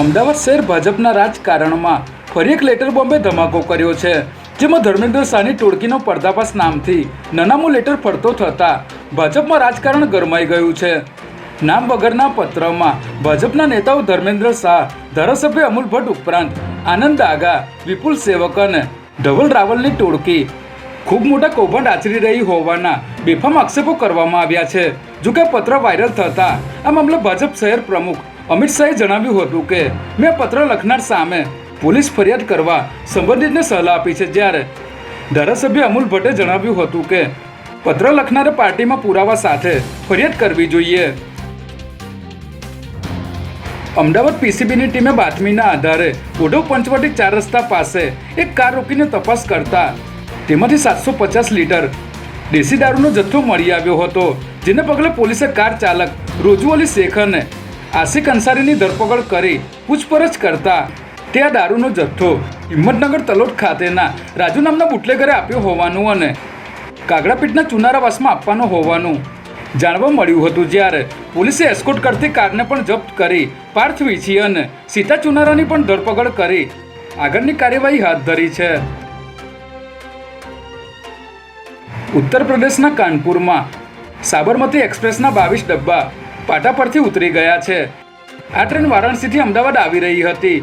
અમદાવાદ શહેર ભાજપના રાજકારણમાં ફરી એક લેટર બોમ્બે ધમાકો કર્યો છે, જેમાં ધર્મેન્દ્ર શાહની ટોળકીનો પર્દાફાશ નામથી નનામું લેટર ફરતો થતાં ભાજપમાં રાજકારણ ગરમાઈ ગયું છે. નામ વગરના પત્રમાં ભાજપના નેતાઓ ધર્મેન્દ્ર શાહ, ધારાસભ્ય અમુલ ભટ્ટ ઉપરાંત આનંદ આગા વિપુલ સેવક અને ધવલ રાવલની ટોળકી ખૂબ મોટા કૌભાંડ આચરી રહી હોવાના બેફામ આક્ષેપો કરવામાં આવ્યા છે. જો કે પત્ર વાયરલ થતા આ મામલે ભાજપ શહેર પ્રમુખ અમિત શાહે જણાવ્યું હતું કે, મેં પત્ર લખનાર સામે પોલીસ ફરિયાદ કરવા સંબંધિતને સલાહ આપી છે જ્યારે ધારાસભ્ય અમુલ ભટ્ટે જણાવ્યું હતું કે, પત્ર લખનારે પાર્ટીમાં પુરાવા સાથે ફરિયાદ કરવી જોઈએ. અમદાવાદ પીસીબીની ટીમે બાતમીના આધારે ઓઢવ પંચવટી ચાર રસ્તા પાસે એક કાર રોકીને તપાસ કરતા તેમાંથી સાતસો પચાસ લીટર દેશી દારૂનો જથ્થો મળી આવ્યો હતો, જેને પગલે પોલીસે કાર ચાલક રોજુ અલી શેખ અને આશિક અંસારીની ધરપકડ કરી પૂછપરછ કરતા તે આ દારૂનો જથ્થો હિંમતનગર તલોટ ખાતેના રાજુ નામના બુટલેગરે આપ્યો હોવાનું અને કાગડાપીઠના ચુનારાવાસમાં આપવાનો હોવાનું જાણવા મળ્યું હતું જ્યારે પોલીસે એસ્કોટ કરતી કારને પણ જપ્ત કરી પાર્થ વીછી અને સીતા ચુનારાની પણ ધરપકડ કરી આગળની કાર્યવાહી હાથ ધરી છે. ઉત્તર પ્રદેશના કાનપુરમાં સાબરમતી એક્સપ્રેસના બાવીસ ડબ્બા પાટા પરથી ઉતરી ગયા છે. આ ટ્રેન વારાણસીથી અમદાવાદ આવી રહી હતી,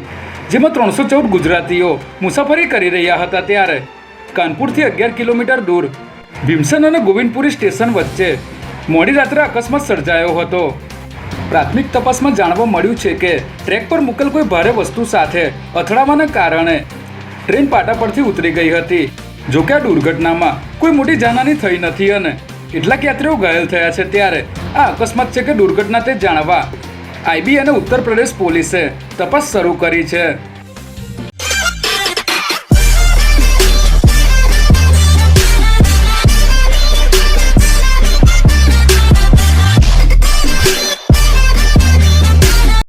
જેમાં ત્રણસો ચૌદ ગુજરાતીઓ મુસાફરી કરી રહ્યા હતા ત્યારે. કાનપુરથી અગિયાર કિલોમીટર દૂર, ભીમસન અને ગોવિંદપુરી સ્ટેશન વચ્ચે મોડી રાત્રે અકસ્માત સર્જાયો હતો. પ્રાથમિક તપાસમાં જાણવા મળ્યું છે કે ટ્રેક પર મૂકેલ કોઈ ભારે વસ્તુ સાથે અથડાવાના કારણે ટ્રેન પાટા પરથી ઉતરી ગઈ હતી. જો કે આ દુર્ઘટનામાં કોઈ મોટી જાનહાની થઈ નથી અને કેટલાક યાત્રીઓ ઘાયલ થયા છે ત્યારે. આ અકસ્માત છે કે દુર્ઘટના તે જાણવા. આઈબી અને ઉત્તર પ્રદેશ પોલીસે તપાસ શરૂ કરી છે.